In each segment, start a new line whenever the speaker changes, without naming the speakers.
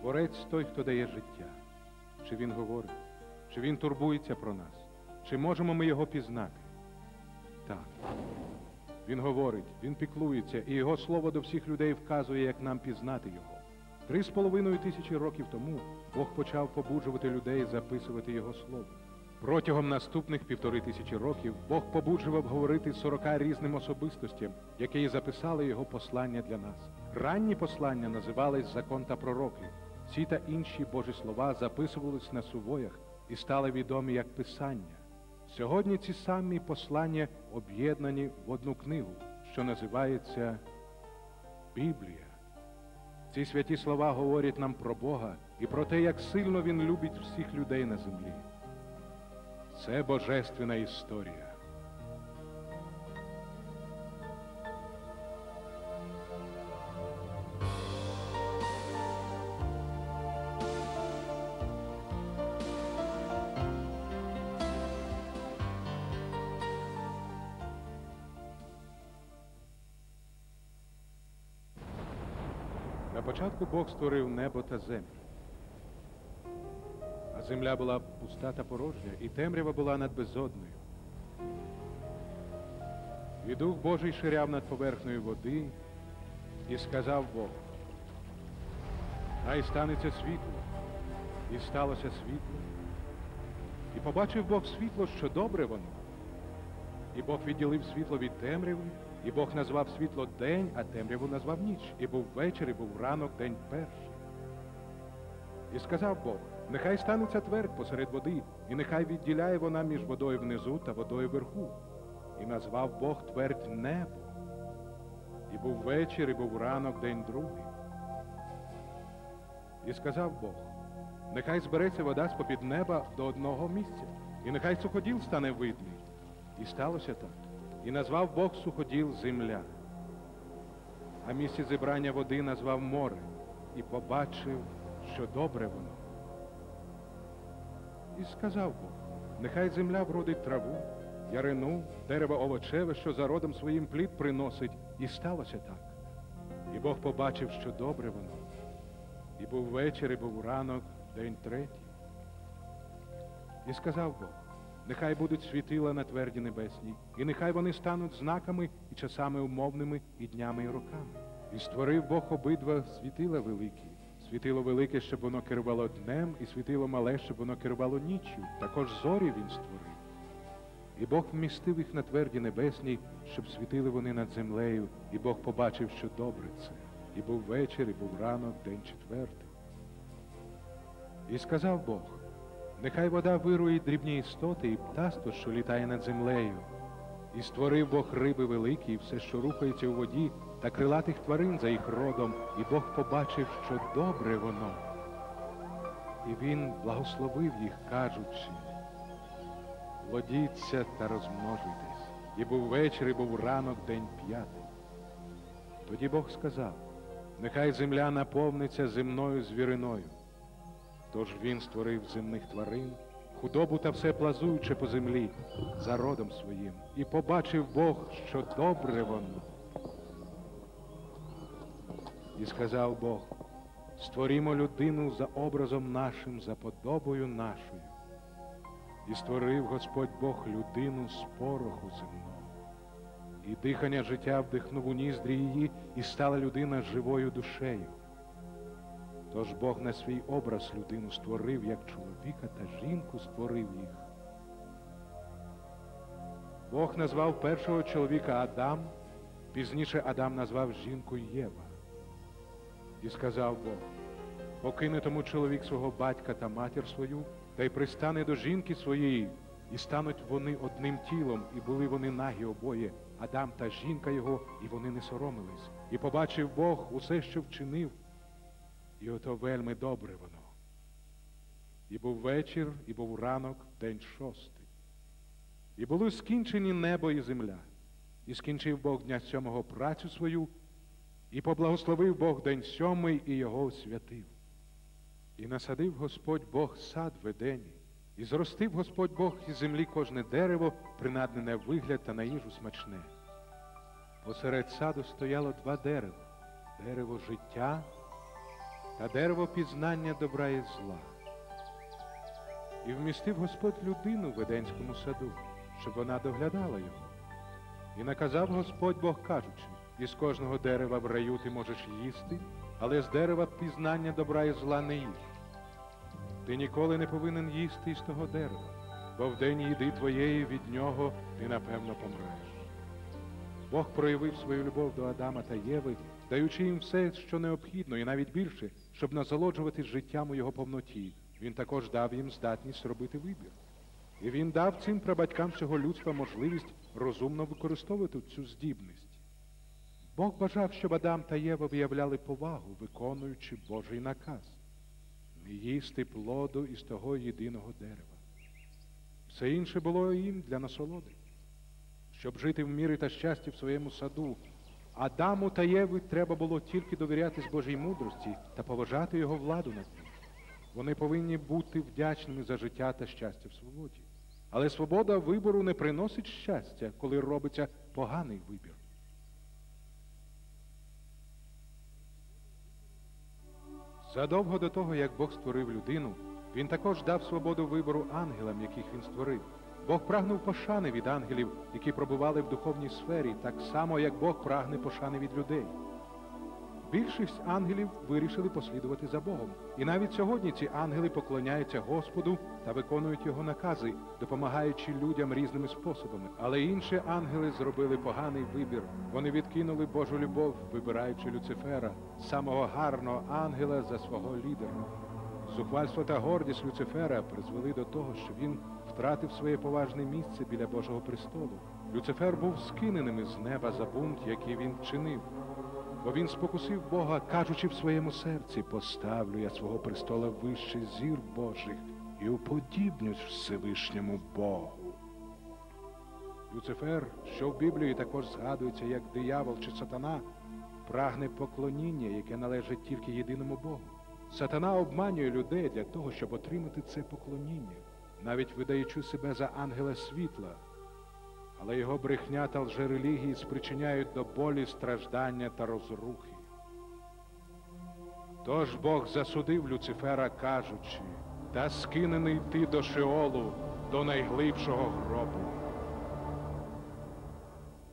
Творець той, хто дає життя. Чи він говорить, чи він турбується про нас, чи можемо ми його пізнати? Так. Він говорить, він піклується, і його слово до всіх людей вказує, як нам пізнати його. Три з половиною тисячі років тому Бог почав побуджувати людей записувати його слово. Протягом наступних півтори тисячі років Бог побуджував говорити сорока різним особистостям, які записали його послання для нас. Ранні послання називались закон та пророки. Ці та інші Божі слова записувались на сувоях і стали відомі як Писання. Сьогодні ці самі послання об'єднані в одну книгу, що називається Біблія. Ці святі слова говорять нам про Бога і про те, як сильно Він любить всіх людей на землі. Це божественна історія. На початку Бог створив небо та землю. Земля була пуста та порожня, і темрява була над безодною. І Дух Божий ширяв над поверхнею води, і сказав Бог, хай станеться світло, і сталося світло. І побачив Бог світло, що добре воно. І Бог відділив світло від темряви, і Бог назвав світло день, а темряву назвав ніч. І був вечір, і був ранок, день перший. І сказав Бог, нехай станеться твердь посеред води, і нехай відділяє вона між водою внизу та водою вверху. І назвав Бог твердь небо. І був вечір, і був ранок, день другий. І сказав Бог, нехай збереться вода з попід неба до одного місця, і нехай суходіл стане видний. І сталося так. І назвав Бог суходіл земля. А місце зібрання води назвав море, і побачив, що добре воно. І сказав Бог, нехай земля вродить траву, ярину, дерево овочеве, що за родом своїм плід приносить, і сталося так. І Бог побачив, що добре воно. І був вечір, і був ранок, день третій. І сказав Бог, нехай будуть світила на тверді небесній, і нехай вони стануть знаками і часами умовними, і днями, і роками. І створив Бог обидва світила великі. Світило велике, щоб воно керувало днем, і світило мале, щоб воно керувало ніччю. Також зорі він створив. І Бог вмістив їх на тверді небесній, щоб світили вони над землею, і Бог побачив, що добре це. І був вечір, і був ранок, день четвертий. І сказав Бог, нехай вода вирує дрібні істоти і птаство, що літає над землею. І створив Бог риби великі, і все, що рухається у воді, та крилатих тварин за їх родом, і Бог побачив, що добре воно. І він благословив їх, кажучи, плодіться та розмножуйтесь. І був вечір, і був ранок, день п'ятий. Тоді Бог сказав, нехай земля наповниться земною звіриною. Тож він створив земних тварин, худобу та все плазуюче по землі за родом своїм, і побачив Бог, що добре воно. І сказав Бог, створімо людину за образом нашим, за подобою нашою. І створив Господь Бог людину з пороху земного. І дихання життя вдихнув у ніздрі її, і стала людина живою душею. Тож Бог на свій образ людину створив, як чоловіка та жінку створив їх. Бог назвав першого чоловіка Адам, пізніше Адам назвав жінку Єва. І сказав Бог, покине тому чоловік свого батька та матір свою, та й пристане до жінки своєї, і стануть вони одним тілом, і були вони нагі обоє, Адам та жінка його, і вони не соромились. І побачив Бог усе, що вчинив, і ото вельми добре воно. І був вечір, і був ранок, день шостий. І були скінчені небо і земля. І скінчив Бог дня сьомого працю свою, і поблагословив Бог день сьомий і його освятив. І насадив Господь Бог сад в Едені, і зростив Господь Бог із землі кожне дерево, принаднене в вигляд та на їжу смачне. Посеред саду стояло два дерева дерево життя та дерево пізнання добра і зла. І вмістив Господь людину в Едемському саду, щоб вона доглядала його. І наказав Господь Бог кажучи, із кожного дерева в раю ти можеш їсти, але з дерева пізнання добра і зла не їж. Ти ніколи не повинен їсти із того дерева, бо в день їди твоєї від нього ти напевно помреш. Бог проявив свою любов до Адама та Єви, даючи їм все, що необхідно, і навіть більше, щоб насолоджуватись життям у його повноті. Він також дав їм здатність робити вибір. І він дав цим прабатькам всього людства можливість розумно використовувати цю здібність. Бог бажав, щоб Адам та Єва виявляли повагу, виконуючи Божий наказ не їсти плоду із того єдиного дерева. Все інше було їм для насолоди. Щоб жити в мірі та щасті в своєму саду, Адаму та Єві треба було тільки довірятись Божій мудрості та поважати його владу над ним. Вони повинні бути вдячними за життя та щастя в свободі. Але свобода вибору не приносить щастя, коли робиться поганий вибір. Задовго до того, як Бог створив людину, він також дав свободу вибору ангелам, яких він створив. Бог прагнув пошани від ангелів, які пробували в духовній сфері, так само, як Бог прагне пошани від людей. Більшість ангелів вирішили послідувати за Богом. І навіть сьогодні ці ангели поклоняються Господу та виконують його накази, допомагаючи людям різними способами. Але інші ангели зробили поганий вибір. Вони відкинули Божу любов, вибираючи Люцифера, самого гарного ангела за свого лідера. Зухвальство та гордість Люцифера призвели до того, що він втратив своє поважне місце біля Божого престолу. Люцифер був скиненим із неба за бунт, який він вчинив. Бо він спокусив Бога, кажучи в своєму серці, поставлю я свого престола вище зір Божих і уподібнюсь Всевишньому Богу. Люцифер, що в Біблії також згадується як диявол чи сатана, прагне поклоніння, яке належить тільки єдиному Богу. Сатана обманює людей для того, щоб отримати це поклоніння, навіть видаючи себе за ангела світла. Але його брехня та лжерелігії спричиняють до болі, страждання та розрухи. Тож Бог засудив Люцифера, кажучи, та скинений ти до Шеолу, до найглибшого гробу.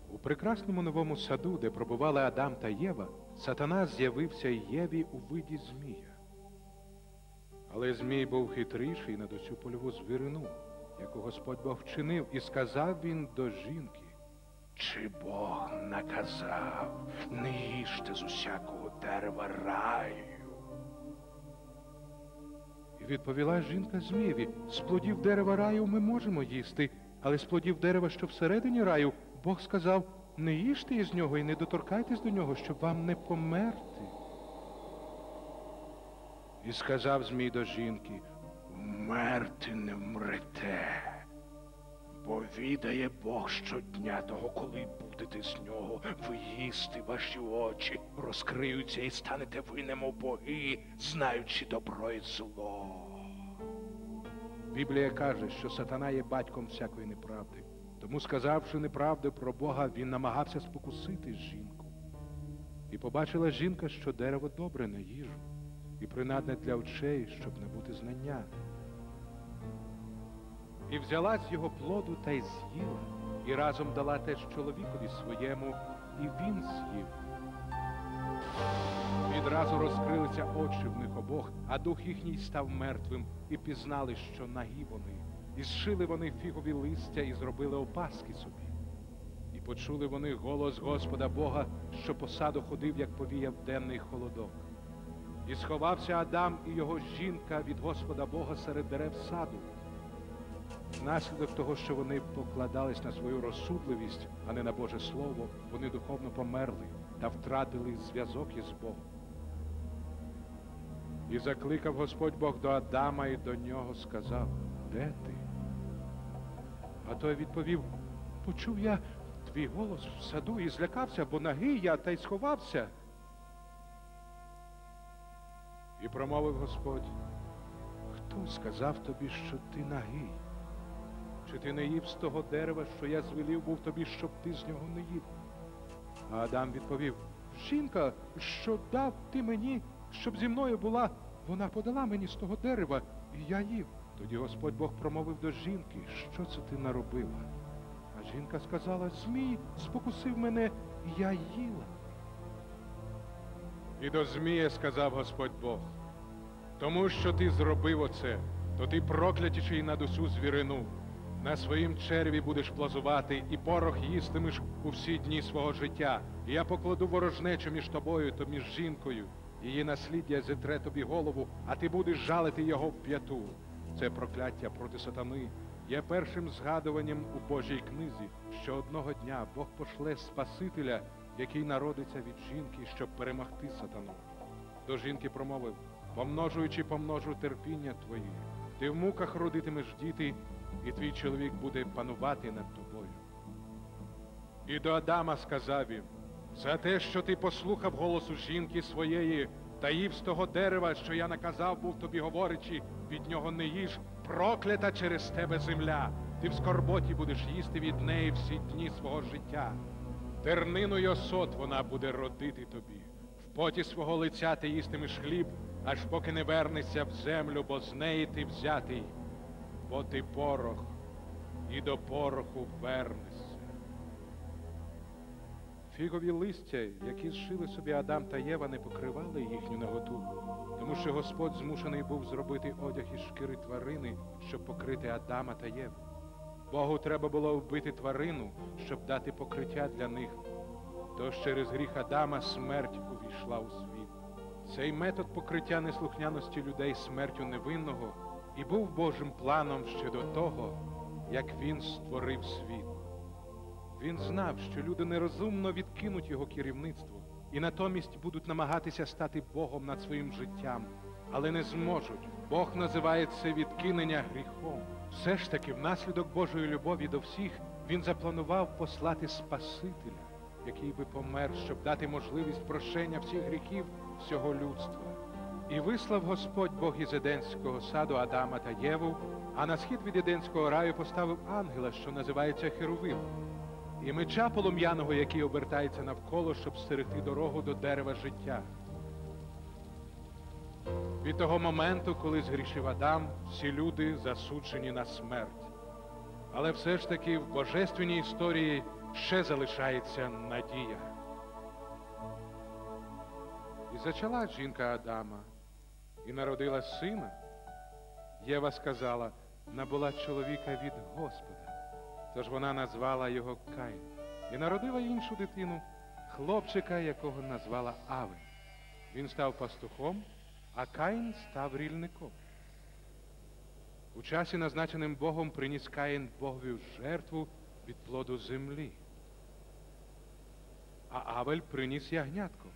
У прекрасному новому саду, де пробували Адам та Єва, сатана з'явився Єві у виді змія. Але Змій був хитріший над усю польову звірину, яку Господь Бог вчинив, і сказав він до жінки, чи Бог наказав, не їжте з усякого дерева раю. І відповіла жінка Змієві, з плодів дерева раю ми можемо їсти, але з плодів дерева, що всередині раю, Бог сказав, не їжте із нього і не доторкайтесь до нього, щоб вам не померти. І сказав Змій до жінки, вмерти не вмрете, бо відає Бог щодня того, коли будете з нього, ви їсти ваші очі, розкриються і станете ви немов боги, знаючи добро і зло. Біблія каже, що сатана є батьком всякої неправди. Тому, сказавши неправду про Бога, він намагався спокусити жінку. І побачила жінка, що дерево добре на їжу і принадне для очей, щоб набути знання. І взяла з його плоду та й з'їла, і разом дала теж чоловікові своєму, і він з'їв. Відразу розкрилися очі в них обох, а дух їхній став мертвим, і пізнали, що нагі вони. І зшили вони фігові листя і зробили опаски собі. І почули вони голос Господа Бога, що по саду ходив, як повіяв денний холодок. І сховався Адам і його жінка від Господа Бога серед дерев саду. Внаслідок того, що вони покладались на свою розсудливість, а не на Боже Слово, вони духовно померли та втратили зв'язок із Богом. І закликав Господь Бог до Адама і до нього сказав, де ти? А той відповів, почув я твій голос в саду і злякався, бо нагий я та й сховався. І промовив Господь, хто сказав тобі, що ти нагий? Чи ти не їв з того дерева, що я звелів був тобі, щоб ти з нього не їв? А Адам відповів, жінка, що дав ти мені, щоб зі мною була, вона подала мені з того дерева, і я їв. Тоді Господь Бог промовив до жінки, що це ти наробила? А жінка сказала, Змій спокусив мене, і я їла. І до Змія сказав Господь Бог, тому що ти зробив оце, то ти проклятіший над усю звірину. На своїм черві будеш плазувати, і порох їстимеш у всі дні свого життя. І я покладу ворожнечу між тобою та між жінкою. Її насліддя зітре тобі голову, а ти будеш жалити його в п'яту. Це прокляття проти сатани є першим згадуванням у Божій книзі, що одного дня Бог пошле Спасителя, який народиться від жінки, щоб перемогти сатану. До жінки промовив, помножуючи помножу терпіння твоє, ти в муках родитимеш діти, і твій чоловік буде панувати над тобою. І до Адама сказав він, за те, що ти послухав голосу жінки своєї та їв з того дерева, що я наказав був тобі говорячи, від нього не їж, проклята через тебе земля. Ти в скорботі будеш їсти від неї всі дні свого життя. Тернину й осот вона буде родити тобі. В поті свого лиця ти їстимеш хліб, аж поки не вернешся в землю, бо з неї ти взятий, бо ти порох, і до пороху вернешся. Фігові листя, які зшили собі Адам та Єва, не покривали їхню наготу, тому що Господь змушений був зробити одяг із шкіри тварини, щоб покрити Адама та Єву. Богу треба було вбити тварину, щоб дати покриття для них. Тож через гріх Адама смерть увійшла у світ. Цей метод покриття неслухняності людей смертю невинного і був Божим планом ще до того, як він створив світ. Він знав, що люди нерозумно відкинуть його керівництво і натомість будуть намагатися стати Богом над своїм життям, але не зможуть. Бог називає це відкинення гріхом. Все ж таки, внаслідок Божої любові до всіх, він запланував послати Спасителя, який би помер, щоб дати можливість прощення всіх гріхів всього людства. І вислав Господь Бог із Еденського саду Адама та Єву, а на схід від Еденського раю поставив ангела, що називається Херовим і меча полум'яного, який обертається навколо, щоб стерегти дорогу до дерева життя. Від того моменту, коли згрішив Адам, всі люди засуджені на смерть. Але все ж таки в божественній історії ще залишається надія. І зачала жінка Адама і народила сина. Єва сказала, набула чоловіка від Господа. Тож вона назвала його Каїн і народила іншу дитину, хлопчика, якого назвала Авель. Він став пастухом, а Каїн став рільником. У часі, назначеним Богом, приніс Каїн Богові жертву від плоду землі. А Авель приніс ягнятко.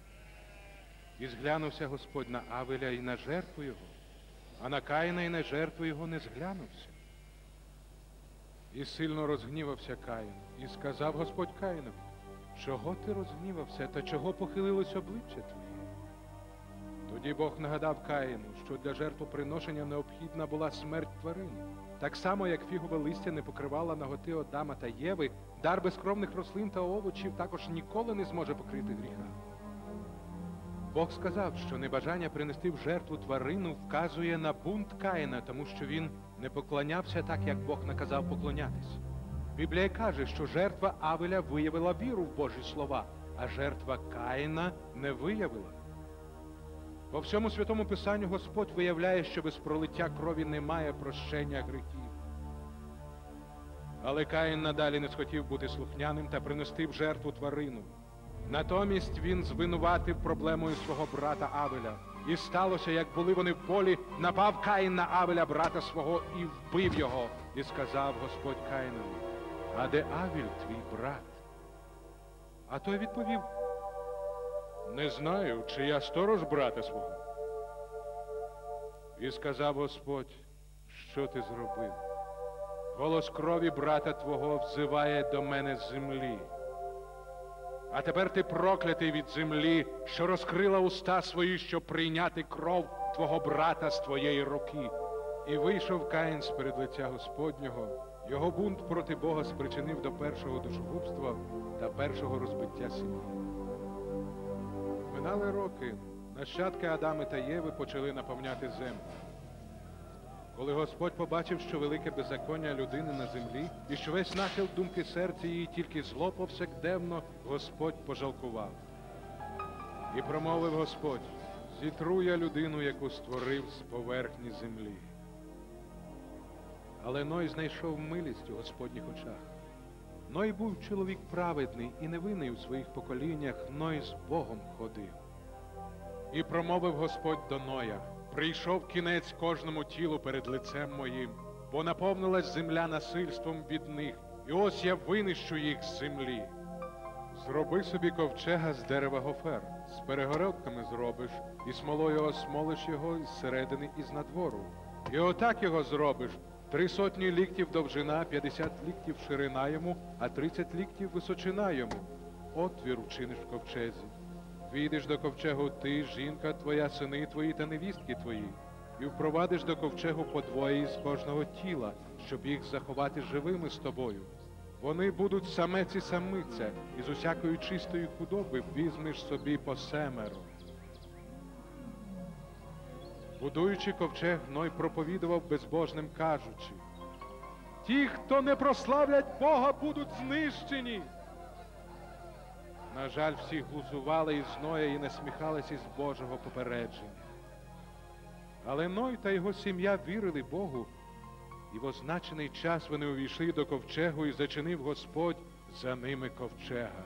І зглянувся Господь на Авеля і на жертву його, а на Каїна і на жертву його не зглянувся. І сильно розгнівався Каїн, і сказав Господь Каїнові, чого ти розгнівався та чого похилилось обличчя твоє? Тоді Бог нагадав Каїну, що для жертвоприношення необхідна була смерть тварини. Так само, як фігове листя не покривала наготи Адама та Єви, дар безкровних рослин та овочів також ніколи не зможе покрити гріха. Бог сказав, що небажання принести в жертву тварину вказує на бунт Каїна, тому що він не поклонявся так, як Бог наказав поклонятись. Біблія каже, що жертва Авеля виявила віру в Божі слова, а жертва Каїна не виявила. По всьому святому Писанню Господь виявляє, що без пролиття крові немає прощення гріхів. Але Каїн надалі не схотів бути слухняним та принести в жертву тварину. Натомість він звинуватив проблемою свого брата Авеля. І сталося, як були вони в полі, напав Каїн на Авеля, брата свого, і вбив його. І сказав Господь Каїнові, а де Авіль, твій брат? А той відповів, не знаю, чи я сторож брата свого. І сказав Господь, що ти зробив? Голос крові брата твого взиває до мене з землі. А тепер ти проклятий від землі, що розкрила уста свої, щоб прийняти кров твого брата з твоєї руки. І вийшов Каїн з перед лиця Господнього. Його бунт проти Бога спричинив до першого душогубства та першого розбиття сім'ї. Минали роки. Нащадки Адами та Єви почали наповняти землю. Коли Господь побачив, що велике беззаконня людини на землі, і що весь нахил думки серця її тільки зло повсякденно, Господь пожалкував. І промовив Господь, зітру я людину, яку створив з поверхні землі. Але Ной знайшов милість у Господніх очах. Ной був чоловік праведний і невинний у своїх поколіннях, Ной з Богом ходив. І промовив Господь до Ноя: прийшов кінець кожному тілу перед лицем моїм, бо наповнилась земля насильством від них, і ось я винищу їх з землі. Зроби собі ковчега з дерева гофер, з перегородками зробиш, і смолою осмолиш його із середини і з надвору. І отак його зробиш. Три сотні ліктів довжина, п'ятдесят ліктів ширина йому, а тридцять ліктів височина йому. Отвір вчиниш в ковчезі. Війдеш до ковчегу ти, жінка твоя, сини твої та невістки твої, і впровадиш до ковчегу по двоє з кожного тіла, щоб їх заховати живими з тобою. Вони будуть самець і самиця, і з усякої чистої худоби візьмеш собі по семеро. Будуючи ковчег, Ной проповідував безбожним, кажучи, ті, хто не прославлять Бога, будуть знищені. На жаль, всі глузували із Ноя і насміхалися із Божого попередження. Але Ной та його сім'я вірили Богу, і в означений час вони увійшли до ковчегу і зачинив Господь за ними ковчега.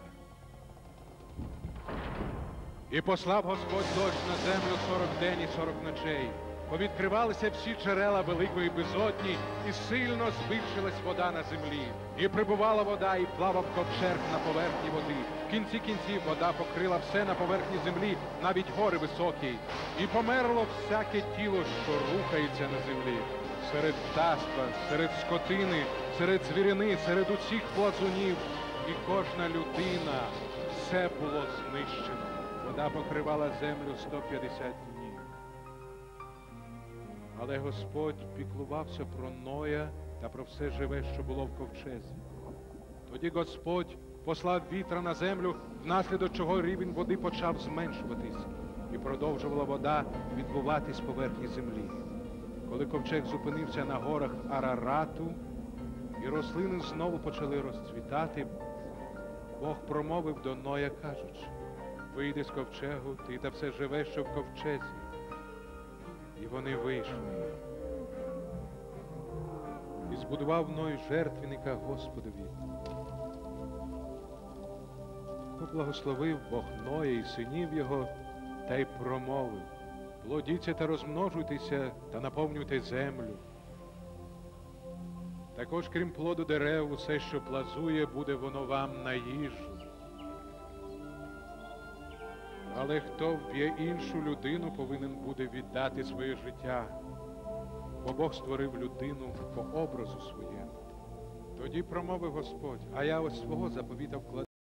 І послав Господь дощ на землю сорок день і сорок ночей. Повідкривалися всі джерела великої безодні, і сильно збільшилась вода на землі. І прибувала вода, і плавав ковчег на поверхні води. В кінці кінців вода покрила все на поверхні землі, навіть гори високі. І померло всяке тіло, що рухається на землі. Серед птаства, серед скотини, серед звірини, серед усіх плазунів. І кожна людина все було знищено. Вода покривала землю 150 днів. Але Господь піклувався про Ноя та про все живе, що було в ковчезі. Тоді Господь послав вітра на землю, внаслідок чого рівень води почав зменшуватись, і продовжувала вода відбуватись поверхні землі. Коли ковчег зупинився на горах Арарату, і рослини знову почали розцвітати, Бог промовив до Ноя, кажучи, вийди з ковчегу, ти та все живе, що в ковчезі. І вони вийшли. І збудував Ной жертвенника Господові. Поблагословив Бог Ноя і синів його, та й промовив. Плодіться та розмножуйтеся та наповнюйте землю. Також, крім плоду дерев, усе, що плазує, буде воно вам на їжу. Але хто вб'є іншу людину, повинен буде віддати своє життя, бо Бог створив людину по образу своєму. Тоді промовив Господь, а я ось свого заповіта кладу.